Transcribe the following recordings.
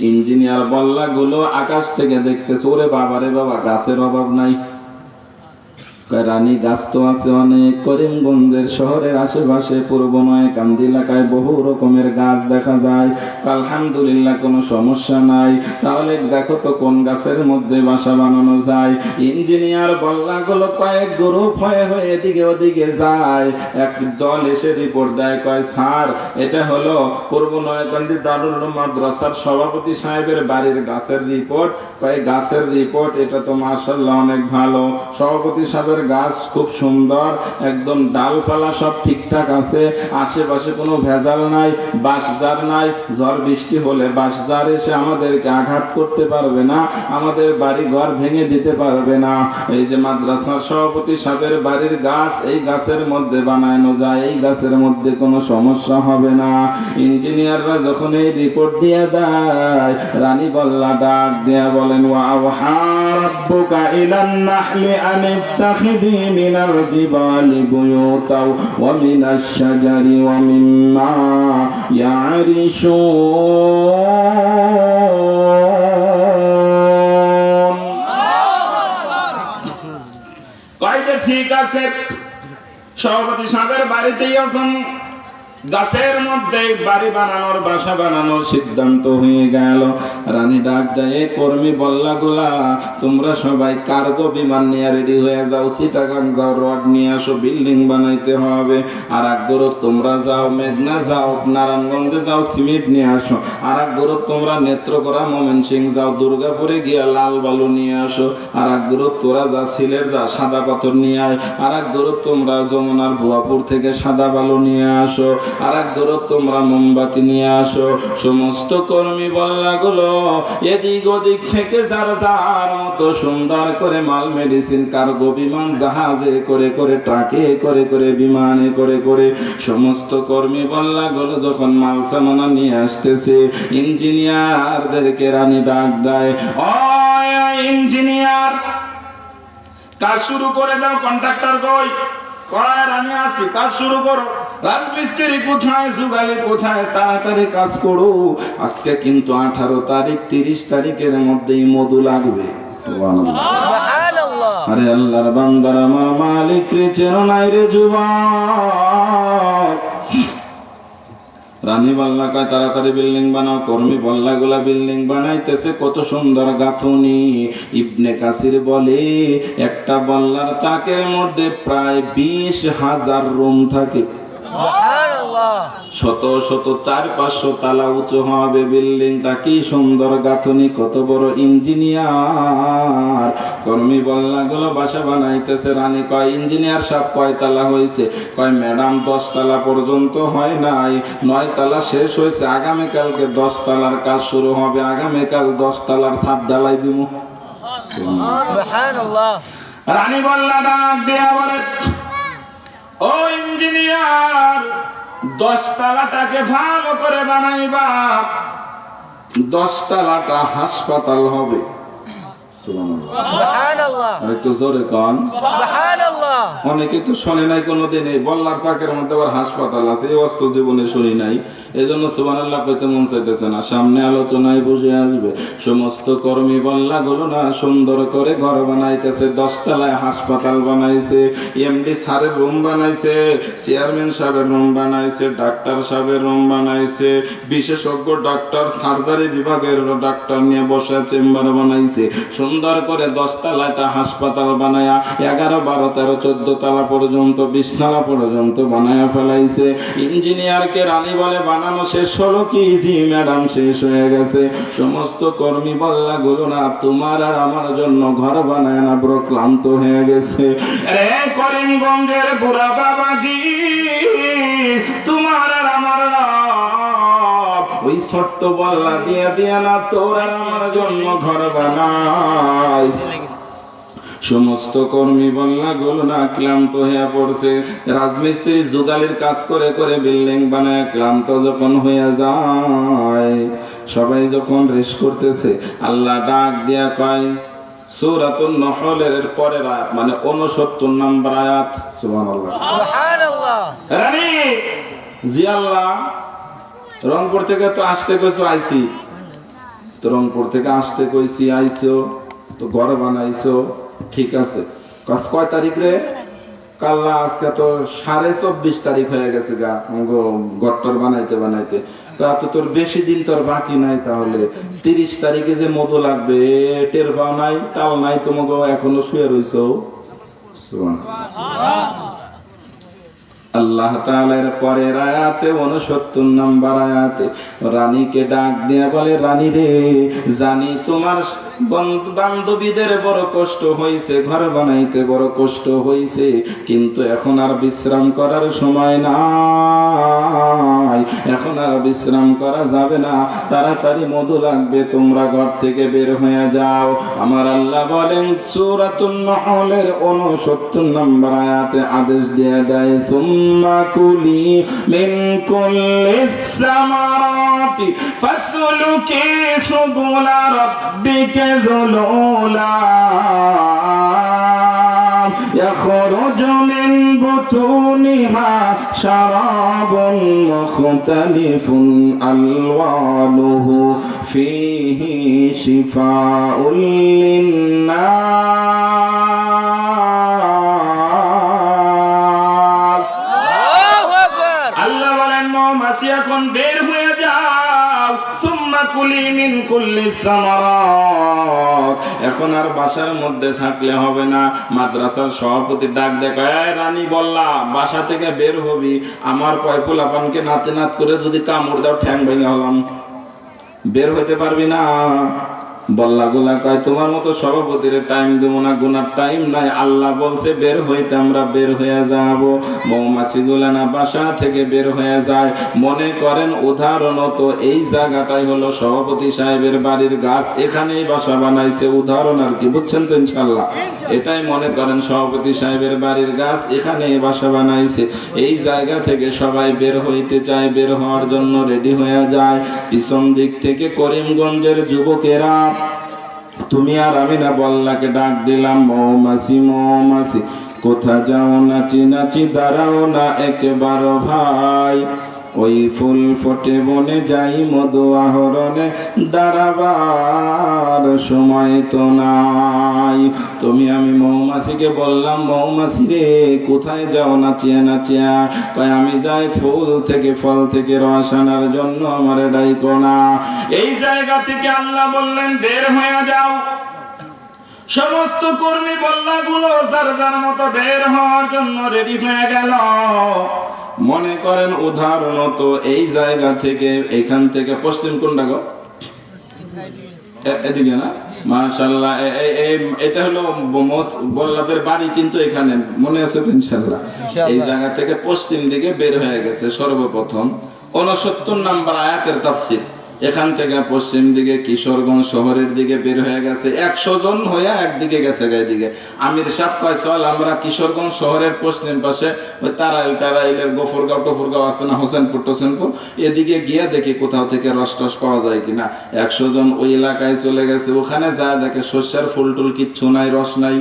Engineer বল্লা গুলো আকাশ থেকে দেখতেছে ওরে বাবারে বাবা গাছের অভাব নাই। রানী গাছ তো আছে অনেক, করিমগঞ্জের শহরের আশেপাশে, পূর্ব নয় কান্দি এলাকায় বহু রকমের গাছ দেখা যায়। আলহামদুলিল্লাহ, কোনো সমস্যা নাই। তাহলে দেখো তো কোন গাছের মধ্যে বাসা বানানো যায়। ইঞ্জিনিয়ার বল্লাগুলো কয়েক গ্রুপ হয়ে হয়ে এদিকে ওদিকে যায়। এক দল এসে রিপোর্ট দেয়, কয়, স্যার, এটা হলো পূর্ব নয়কান্দি দারুল মাদ্রাসার সভাপতি সাহেবের বাড়ির গাছের রিপোর্ট কয়, গাছের রিপোর্ট এটা তো মার্শাল্লাহ অনেক ভালো। সভাপতি সাহেবের গাছ খুব সুন্দর, একদম ডালপালা সব ঠিকঠাক আছে, আশেপাশে কোনো ভেজাল নাই বাঁশজার নাই, ঝড় বৃষ্টি হলে বাঁশজার এসে আমাদেরকে আঘাত করতে পারবে না, আমাদের বাড়ি ঘর ভেঙে দিতে পারবে না। এই যে মাদ্রাসার সভাপতি সাহেবের বাড়ির গাছ, এই গাছের মধ্যে বানানো যায়, এই গাছের মধ্যে কোনো সমস্যা হবে না। ইঞ্জিনিয়াররা যখন এই রিপোর্ট দিয়ে দেয়, রানী বল্লা ডাক দেয়া বলেন, ওয়া রাব্বুকা ইলান নাহলি আন মিনাল জিবালি বুয়ুতাও ওয়া মিনাশ শাজারি ওয়া মিম্মা ইয়ারিশুন কয় যে ঠিক আছে? সভাপতি সাহেবের বাড়িতেই এখন গাছের মধ্যে বাড়ি বানানোর, বাসা বানানোর সিদ্ধান্ত হয়ে গেল। রানী ডাক দেয়, "এ কর্মী বল্লা গোলা তোমরা সবাই কার্গো বিমান নিয়ে রেডি হয়ে যাও সিটাগাং যাও, রড নিয়ে আসো, বিল্ডিং বানাইতে হবে। আর এক গ্রুপ তোমরা যাও, মেঘনা যাও, নারায়ণগঞ্জে যাও, সিমেন্ট নিয়ে আসো। আর এক গ্রুপ তোমরা নেত্রকোনা মোমেন সিং যাও, দুর্গাপুরে গিয়ে লাল বালু নিয়ে আসো। আর এক গ্রুপ তোরা যা সিলেট যা, সাদা পাথর নিয়ে আয়। আর এক গ্রুপ তোমরা যমুনার ভুয়াপুর থেকে সাদা বালু নিয়ে আসো। আর এক তোমরা মোমবাতি নিয়ে আসো। সমস্ত কর্মী বল্লাগুলো এদিক ওদিক থেকে যার যার মতো সুন্দর করে মাল মেডিসিন কার্গো বিমান, জাহাজে করে করে ট্রাকে করে করে, বিমানে করে করে সমস্ত কর্মী বল্লাগুলো যখন মাল, সামানা নিয়ে আসতেছে, ইঞ্জিনিয়ারদেরকে রানী ডাক দেয় ইঞ্জিনিয়ার, কাজ শুরু করে দাও কন্ট্রাক্টর কই কয় আমি আছি কাজ শুরু করো। রাজমিস্ত্রি কোথায় যুগালি কোথায় তাড়াতাড়ি কাজ করো। আজকে কিন্তু আঠারো তারিখ তিরিশ তারিখের মধ্যেই মধু লাগবে। আরে আল্লাহর বান্দার আমার মালিক রে চেনো নাই রে যুবক। রানী বল্লা কয় তাড়াতাড়ি বিল্ডিং বানাও, কর্মী বল্লা গুলা বিল্ডিং বানাইতেছে, কত সুন্দর গাঁথুনি। ইবনে কাসির বলে, একটা বল্লার চাকের মধ্যে প্রায় বিশ হাজার রুম থাকে। শত শত চার পাঁচশো তালা উঁচু হবে বিল্ডিংটা কি সুন্দর গাঁথনি কত বড় ইঞ্জিনিয়ার। কর্মী বল্লা গুলো বাসা বানাইতেছে রানী কয় ইঞ্জিনিয়ার সব কয় তালা হয়েছে কয় ম্যাডাম দশ তালা পর্যন্ত হয় নাই নয় তালা শেষ হয়েছে আগামীকালকে দশ তালার কাজ শুরু হবে আগামীকাল দশ তালার ছাদ ঢালাই দিব রানী বল্লা ডাক দেয়া বলে ও ইঞ্জিনিয়ার দশ তালাটাকে ভালো করে বানাইবা দশতলাটা হাসপাতাল হবে সুবহানাল্লাহ। একটু জোরে কন। অনেকে তো শোনে নাই কোনোদিন এই বল্লার চাকের মধ্যে আবার হাসপাতাল আছে এই অস্ত জীবনে শুনি নাই। জন্য সুবহানাল্লাহ কইতে মন চাইতেছে না সামনে আলোচনায় আসবে। সমস্ত কর্মী না সুন্দর করে ঘর বানাইতেছে দশতলায় হাসপাতাল বানাইছে এমডি স্যারের রুম বানাইছে চেয়ারম্যান সাহেবের রুম বানাইছে ডাক্তার সাহেবের রুম বানাইছে বিশেষজ্ঞ ডাক্তার সার্জারি বিভাগের ডাক্তার নিয়ে বসে চেম্বার বানাইছে। সুন্দর করে দশতলাটা হাসপাতাল বানায়া, এগারো, বারো, তেরো, চোদ্দ তলা পর্যন্ত, বিশ তলা পর্যন্ত বানায়া ফেলাইছে। ইঞ্জিনিয়ারকে রানী বলে বানানো শেষ হলো কি? জি, ম্যাডাম, শেষ হয়ে গেছে। সমস্ত কর্মী বল্লা গুলো না, তোমার আর আমার জন্য ঘর বানায় না বড় ক্লান্ত হয়ে গেছে। রে, করিমগঞ্জের বুড়া বাবাজি। ছোট্ট বল্লা দিয়া দিয়া না তোর আমার জন্য ঘর বানাই। সমস্ত কর্মী বল্লা গুলো না ক্লান্ত হয়ে পড়ছে। রাজমিস্ত্রি যুগালির কাজ করে করে বিল্ডিং বানায় ক্লান্ত যখন হয়ে যায়। সবাই যখন রেস করতেছে আল্লাহ ডাক দিয়া কয় সূরাতুন নহলের পরের আয়াত মানে 69 নম্বর আয়াত। সুবহানাল্লাহ। সুবহানাল্লাহ। রানী! জি আল্লাহ। রংপুর থেকে তো আসতে কইছো, আইছি। তো রংপুর থেকে আসতে কইছি, আইছো, তো ঘর বানাইছো, ঠিক আছে। কয় তারিখ রে? কাল্লা আজকে তো সাড়ে চব্বিশ তারিখ হয়ে গেছে গা ঘরটর বানাইতে বানাইতে। তো এত তোর বেশি দিন তোর বাকি নাই তাহলে। তিরিশ তারিখে যে মধু লাগবে টের পাও নাই কাল নাই তোমাকে এখনও শুয়ে সুবহানাল্লাহ। আল্লাহ তাআলার পরের আয়াতে 69 নাম্বার আয়াতে রানীকে ডাক দিয়ে বলে, রানী রে, জানি তোমার বান্ধবীদের বড় কষ্ট হয়েছে ঘর বানাইতে বড় কষ্ট হয়েছে কিন্তু এখন আর বিশ্রাম করার সময় নাই। এখন আর বিশ্রাম করা যাবে না। তাড়াতাড়ি মধু লাগবে, তোমরা ঘর থেকে বের হয়ে যাও। আমার আল্লাহ বলেন, সূরাতুন নহলের 69 নম্বর আয়াতে আদেশ দিয়ে দেয় ثم كلي من كل الثمرات فاسلكي سبل ربك ذلولا. يخرج من بطونها شراب مختلف ألوانه. فيه شفاء للناس. কুলি মিন কুল্লি সামারাত। এখন আর বাসার মধ্যে থাকলে হবে না। মাদ্রাসার সভাপতি ডাক দেখায় রানী বললা, বাসা থেকে বের হবি। আমার পয়পুল আপানকে নাতে নাত করে যদি কামড় দাও, ঠ্যাং ভেঙে হলাম। বের হইতে পারবি না। বল্লা গুলা কয় তোমার মতো সভাপতির টাইম দেবো না গুনার টাইম নাই। আল্লাহ বলছে বের হইতে আমরা বের হয়ে যাব। মৌমাছি গুলা না বাসা থেকে বের হয়ে যায়। মনে করেন উদাহরণত এই জায়গাটাই হলো সভাপতি সাহেবের বাড়ির গাছ। এখানেই বাসা বানাইছে উদাহরণ আর কি বুঝছেন তো ইনশাল্লাহ? এটাই মনে করেন সভাপতি সাহেবের বাড়ির গাছ এখানেই বাসা বানাইছে। এই জায়গা থেকে সবাই বের হইতে চায় বের হওয়ার জন্য রেডি হয়ে যায়। পিছন দিক থেকে করিমগঞ্জের যুবকেরা তুমি আর আমি না বল্লাকে ডাক দিলাম, মৌমাছি মৌমাছি। কোথা যাও নাচি নাচি দাঁড়াও না একবার ভাই। ওই ফুল ফোটে বনে যাই মধু আহরণে। দাঁড়াবার সময় তো নাই। তুমি আমি মৌমাছিকে বললাম, মৌমাছি রে, কোথায় যাও নাচিয়া নাচিয়া কয়, আমি যাই ফুল থেকে ফল থেকে রস আনার জন্য, আমার ডাইকো না। এই জায়গা থেকে আল্লাহ বললেন, বের হয়ে যাও। সমস্ত কর্মী বল্লাগুলো যার মতো বের হওয়ার জন্য রেডি হয়ে গেল। মনে করেন উদাহরণত এই জায়গা থেকে এখান থেকে পশ্চিম কোনটা গো? এদিকে না? মাশাল্লাহ এটা হলো বল্লাদের বাড়ি কিন্তু এখানে মনে আছে ইনশাল্লাহ এই জায়গা থেকে পশ্চিম দিকে বের হয়ে গেছে সর্বপ্রথম। উনসত্তর নাম্বার আয়াতের তাফসির। এখান থেকে পশ্চিম দিকে কিশোরগঞ্জ শহরের দিকে বের হয়ে গেছে। একশো জন হয়ে একদিকে গেছে দিকে। আমির সাহ কয়, চল আমরা কিশোরগঞ্জ শহরের পশ্চিম পাশে ওই তারাইল তারাইলের গোফরগাঁও টোফরগাঁও আছে না, হোসেনপুর টোসেনপুর, এদিকে গিয়ে দেখি কোথাও থেকে রস টস পাওয়া যায় কিনা। একশো জন ওই এলাকায় চলে গেছে। ওখানে যা দেখে শস্যের ফুল টুল কিচ্ছু নাই, রস নাই।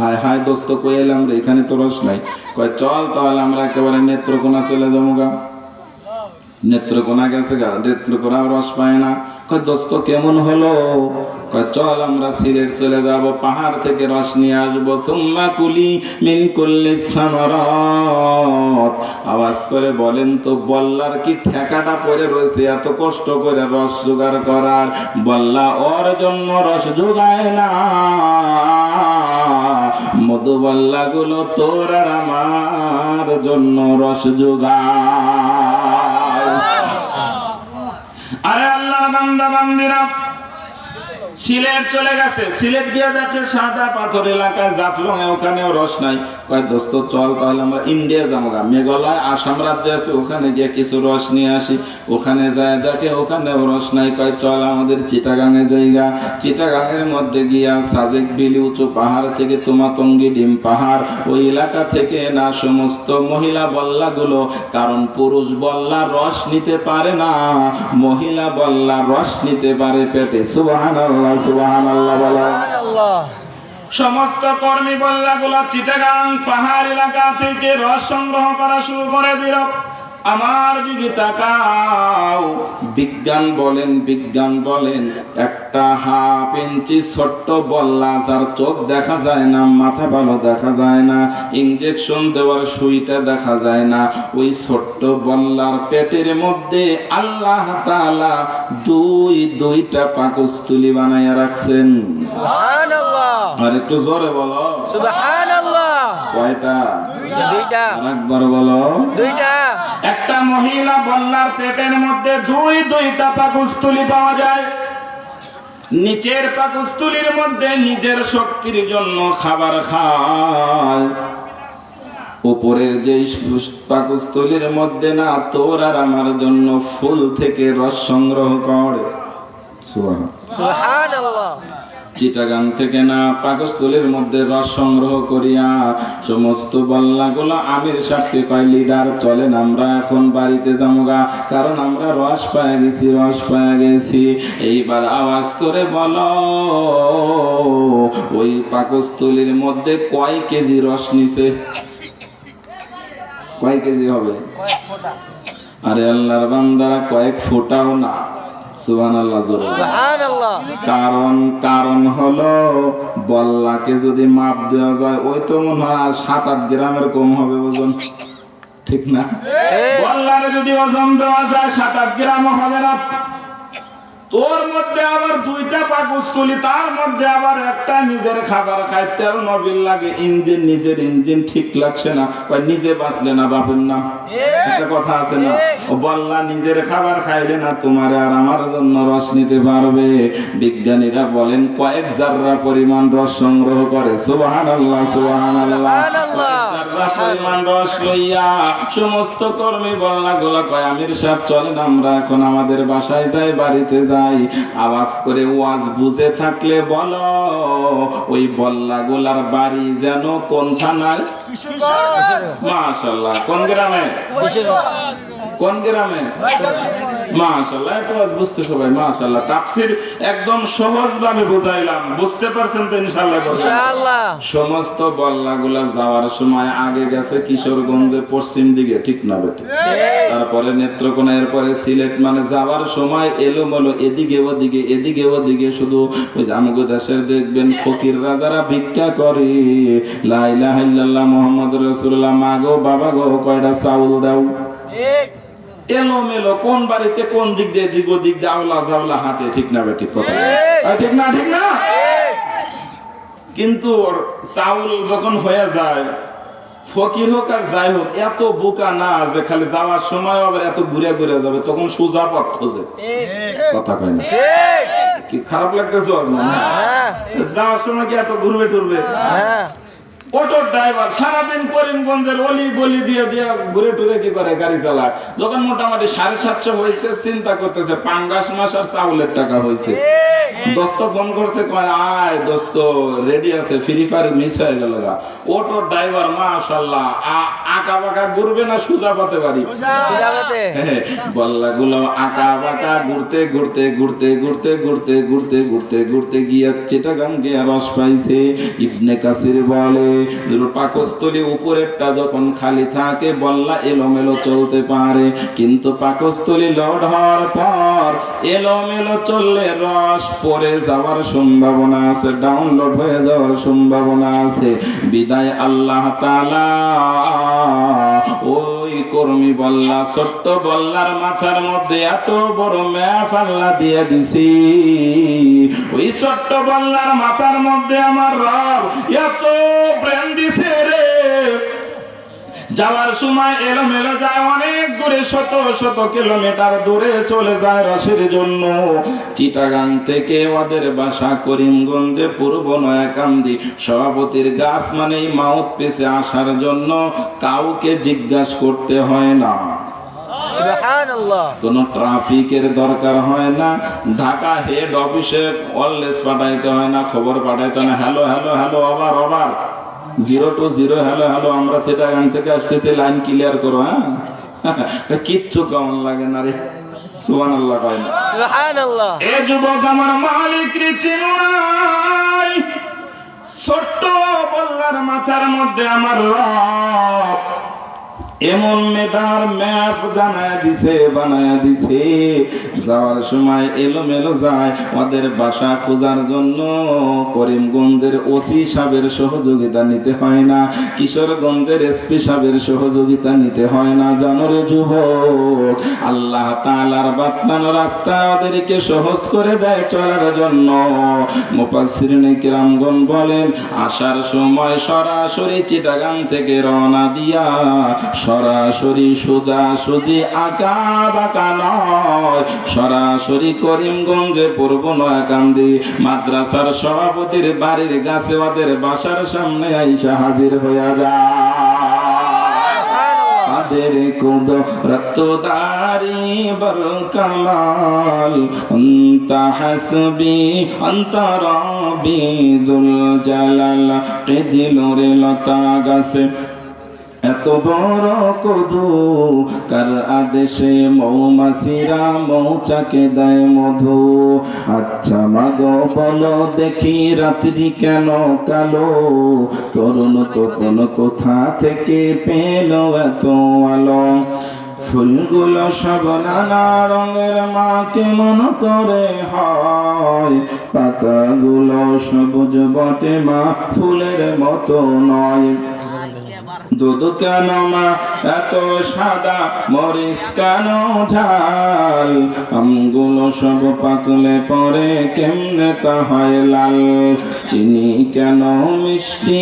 হায় হায় দোস্ত, কই এলাম রে? এখানে তো রস নাই। কয়, চল তাহলে আমরা একেবারে নেত্রকোনা চলে যাব গা। নেত্রকোনা গেছে গা নেত্রকোনা রস পায় না। কয়, দোস্ত, কেমন হলো? কয়, চল, আমরা সিলেট চলে যাব, পাহাড় থেকে রস নিয়ে আসব। সুম্মা কুলি মিন কুল্লি সামারাত। আওয়াজ করে বলেন, তো বল্লার কি ঠেকাটা পড়ে রয়েছে? এত কষ্ট করে রস জোগাড় করার। বল্লা ওর জন্য রস জোগায় না। মধুবল্লা গুলো তোর আর আমার জন্য রস জোগায়। আরে আল্লাহ বান্দা বান্দিরা সিলেট চলে গেছে। সিলেট গিয়ে দেখে সাদা পাথর এলাকায় জাফলং ওখানেও রস নাই। কয়, দোস্ত, চল তাহলে আমরা ইন্ডিয়া যাব গা। মেঘালয়, আসাম রাজ্যে আছে, ওখানে গিয়ে কিছু রস নিয়ে আসি। ওখানে যায় দেখে ওখানেও রস নাই। কয়, চল আমাদের চিটাগাঙে জায়গা চিটাগাঙের মধ্যে গিয়া সাজেক বিলি, উঁচু পাহাড় থেকে তোমাতঙ্গি ডিম পাহাড়। ওই এলাকা থেকে না সমস্ত মহিলা বল্লাগুলো, কারণ পুরুষ বল্লা রস নিতে পারে না, মহিলা বল্লা রস নিতে পারে পেটে। সুবাহান সুবাহান আল্লাহ সমস্ত কর্মী বল্লাগুলা চিটাগাং পাহাড় এলাকা থেকে রস সংগ্রহ করা শুরু করে দিল। আমার দিকে তাকাও। বিজ্ঞান বলেন বিজ্ঞান বলেন একটা হাফ ইঞ্চি ছোট্ট বল্লা যার চোখ দেখা যায় না মাথা ভালো দেখা যায় না ইঞ্জেকশন দেওয়ার সুইটা দেখা যায় না। ওই ছোট্ট বল্লার পেটের মধ্যে আল্লাহ তাআলা দুই দুইটা পাকস্থলী বানাইয়া রাখছেন। আর একটু জোরে বলো। কয়টা? দুইটা। আরেকবার বলো। দুইটা। একটা মহিলা বল্লার পেটের মধ্যে দুই দুইটা পাকস্থলী পাওয়া যায়। নিচের পাকস্থলীর মধ্যে নিজের শক্তির জন্য খাবার খায়। উপরের যে পাকস্থলীর মধ্যে না তোর আর আমার জন্য ফুল থেকে রস সংগ্রহ করে। সুবহান সুবহানাল্লাহ। চিটাগাং থেকে না পাকস্থলীর মধ্যে রস সংগ্রহ করিয়া সমস্ত বল্লাগুলো আমির সাহেবকে কয় লিডার চলেন আমরা এখন বাড়িতে যামুগা। কারণ আমরা রস পায়ে গেছি রস পায়ে গেছি। এইবার আওয়াজ করে বলো ওই পাকস্থলীর মধ্যে কয় কেজি রস নিছে? কয় কেজি হবে? আরে আল্লাহর বান্দারা কয়েক ফোটাও না। কারণ কারণ হলো বল্লাকে যদি মাপ দেওয়া যায় ওই তো মনে হয় আর সাত আট গ্রামের কম হবে ওজন। ঠিক না? বল্লারে যদি ওজন দেওয়া যায় সাত আট গ্রাম হবে না। তোর মধ্যে আবার দুইটা পাকস্থলী তার মধ্যে আবার একটা নিজের খাবার খায় তেল নবিল লাগে ইঞ্জিন নিজের ইঞ্জিন ঠিক লাগছে না। নিজে বাঁচলে না বাপের নাম? একটা কথা আছে না? ও বল্লা নিজের খাবার খাইলে না তোমার আর আমার জন্য রস নিতে পারবে। বিজ্ঞানীরা বলেন কয়েক জাররা পরিমাণ রস সংগ্রহ করে। সুবহান আল্লাহ সুবহান আল্লাহ পরিমাণ রস লইয়া সমস্ত কর্মী বল্লা গুলা কয় আমির সাহেব চলেন আমরা এখন আমাদের বাসায় যাই বাড়িতে যাই। আওয়াজ করে ওয়াজ বুঝে থাকলে বলো ওই বল্লা গোলার বাড়ি যেন কোন থানায় মাশাল্লাহ কোন গ্রামে? কোন গ্রামে? মাশাল্লাহ আজ বুঝতে সবাই মাশাল্লাহ তাফসীর একদম সহজ ভাবে বুঝাইলাম। বুঝতে পারছেন তো ইনশাআল্লাহ ইনশাআল্লাহ। সমস্ত বল্লাগুলা যাওয়ার সময় আগে গেছে কিশোরগঞ্জে পশ্চিম দিকে ঠিক না বেটে? তারপরে নেত্রকোনা এরপরে সিলেট মানে যাওয়ার সময় এলোমেলো এদিকে ওদিকে এদিকে ওদিকে শুধু ওই আমগো দেশের দেখবেন ফকির রাজারা ভিক্ষা করে লাইলা হাইল্লাল্লাহ মোহাম্মদ রসুল্লাহ মাগো বাবা গো কয়টা চাউল দাও? এলোমেলো কোন বাড়িতে কোন দিক দিয়ে দিক দিক দিয়ে আওলা জাওলা হাঁটে ঠিক না বেঠিক কথা? ঠিক। না ঠিক না? কিন্তু চাউল যখন হয়ে যায় ফকির হোক আর যাই হোক এত বোকা না যে খালি যাওয়ার সময় আবার এত ঘুরে ঘুরে যাবে তখন সোজা পথ খোঁজে। কথা কয় না? কি খারাপ লাগতেছে? হ্যাঁ। যাওয়ার সময় কি এত ঘুরবে টুরবে? হ্যাঁ। অটোর ড্রাইভার সারাদিন করিমগঞ্জের অলি গলি দিয়ে দিয়ে ঘুরে টুরে কি করে গাড়ি চালায়? যখন মোটামুটি সাড়ে সাতশো হয়েছে চিন্তা করতেছে পাঙ্গাস মাস আর চাউলের টাকা হয়েছে। দোস্ত ফোন করছে কয় আয় দোস্ত রেডি আছে ফ্রি ফায়ার মিস হয়ে গেল গা। অটোর ড্রাইভার মাশাল্লাহ আঁকা বাঁকা ঘুরবে না সোজা পাতে পারি বল্লা গুলো আঁকা বাঁকা ঘুরতে ঘুরতে ঘুরতে ঘুরতে ঘুরতে ঘুরতে ঘুরতে ঘুরতে গিয়ে চিটাগাং গিয়ে রস পাইছে। ইবনে কাসির বলে পাকস্থলী উপরেরটা যখন খালি থাকে, বল্লা এলোমেলো চলতে পারে। কিন্তু পাকস্থলী লোড হওয়ার পর এলোমেলো চললে রস পরে যাওয়ার সম্ভাবনা আছে ডাউনলোড হয়ে যাওয়ার সম্ভাবনা আছে। বিদায় আল্লাহ ওই কর্মী বল্লা, ছোট্ট বল্লার মাথার মধ্যে এত বড় ম্যাপ আল্লাহ দিয়ে দিছি। ওই ছোট্ট বল্লার মাথার মধ্যে আমার রব এত প্রেম দিছে যাওয়ার সময় এলোমেলো যায় অনেক দূরে শত শত কিলোমিটার দূরে চলে যায় রসের জন্য। চিটাগাং থেকে ওদের বাসা করিমগঞ্জে পূর্ব নয়াকান্দি সভাপতির গাছ মানে মাউথ পেছে আসার জন্য কাউকে জিজ্ঞাসা করতে হয় না। কোনো ট্রাফিকের দরকার হয় না। ঢাকা হেড অফিসে অললেস পাঠাইতে হয় না খবর পাঠাইতে হয় না। হ্যালো হ্যালো হ্যালো আবার আবার। Zero two zero hello hello আমরা সেটা এখান থেকে আসতেছি লাইন ক্লিয়ার করো হ্যাঁ? কিচ্ছু কেমন লাগে না রে? সুবান আল্লাহ কয় না। এ যুবক আমার মালিক চিনুনাই ছোট্ট বল্লার মাথার মধ্যে আমার রব এমন মেধার ম্যাপ জানায় দিছে, বানায় দিছে। যাওয়ার সময় এলোমেলো যায় ওদের বাসা খোঁজার জন্য। করিমগঞ্জের ওসি সাহেবের সহযোগিতা নিতে হয় না, কিশোরগঞ্জের এসপি সাহেবের সহযোগিতা নিতে হয় না। জানোরে যুবক, আল্লাহ তাআলার বাতলানো রাস্তা ওদেরকে সহজ করে দেয় চলার জন্য। মুফাসসিরিনে কিরামগণ বলেন, আসার সময় সরাসরি চিটাগাং থেকে রওনা দিয়া সরাসরি সোজা সুজি আঁকা বাঁকা নয়। সরাসরি করিমগঞ্জে পূর্ব নয়াকান্দি। মাদ্রাসার সভাপতির বাড়ির গাছে ওদের বাসার সামনে আইসা হাজির হইয়া দিল রে লতা গাছে। এত বড় কদু, কার আদেশে মৌমাছিরা মৌচাকে দেয় মধু? আচ্ছা মাগো, বলো দেখি রাত্রি কেন কালো? তরুণ তপন কোথা থেকে পেল এত আলো? ফুলগুলো সব নানা রঙের মা কেমন করে হয়। পাতাগুলো সবুজ বটে মা, ফুলের মতো নয়। দুধ কেন মা? এত সাদা মরিচ কেন ঝাল। আমগুলো সব পাকলে পরে কেমনে তা হয় লাল? চিনি কেন মিষ্টি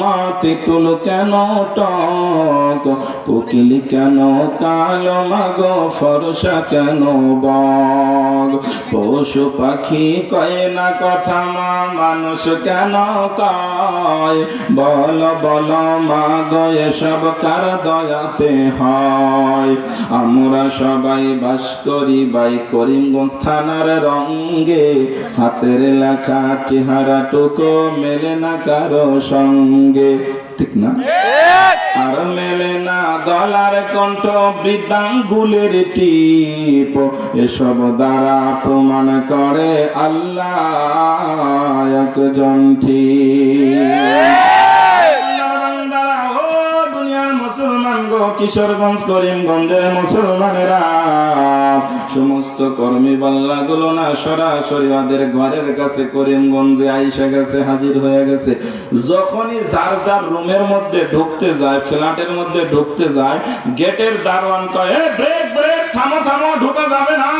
মা তেঁতুল কেন টক? কোকিল কেন কালো, মাগো, ফরসা কেন বগ পশু পাখি কয় না কথা মা, মানুষ কেন কয়? বল বল মা গো এসব কার দয়াতে হয়। আমরা সবাই বাস করি বাই করিমগঞ্জ থানার রঙ্গে হাতের লেখা চেহারাটুকু মেলে না কারও সঙ্গে। ঠিক না? আর মেলে না দলার কণ্ঠ বৃদ্ধাঙ্গুলের টিপ। এসব দ্বারা প্রমাণ করে আল্লাহ একজন মুসলমান কিশোরগঞ্জ করিমগঞ্জের মুসলমানেরা। সমস্ত কর্মী বাল্লা গুলো না সরাসরি ওদের ঘরের কাছে করিমগঞ্জে আইসা গেছে, হাজির হয়ে গেছে। যখনই যার যার রুমের মধ্যে ঢুকতে যায়, ফ্ল্যাটের মধ্যে ঢুকতে যায়, গেটের দারোয়ান কয় ব্রেক ব্রেক, থামো থামো, ঢুকে যাবে না।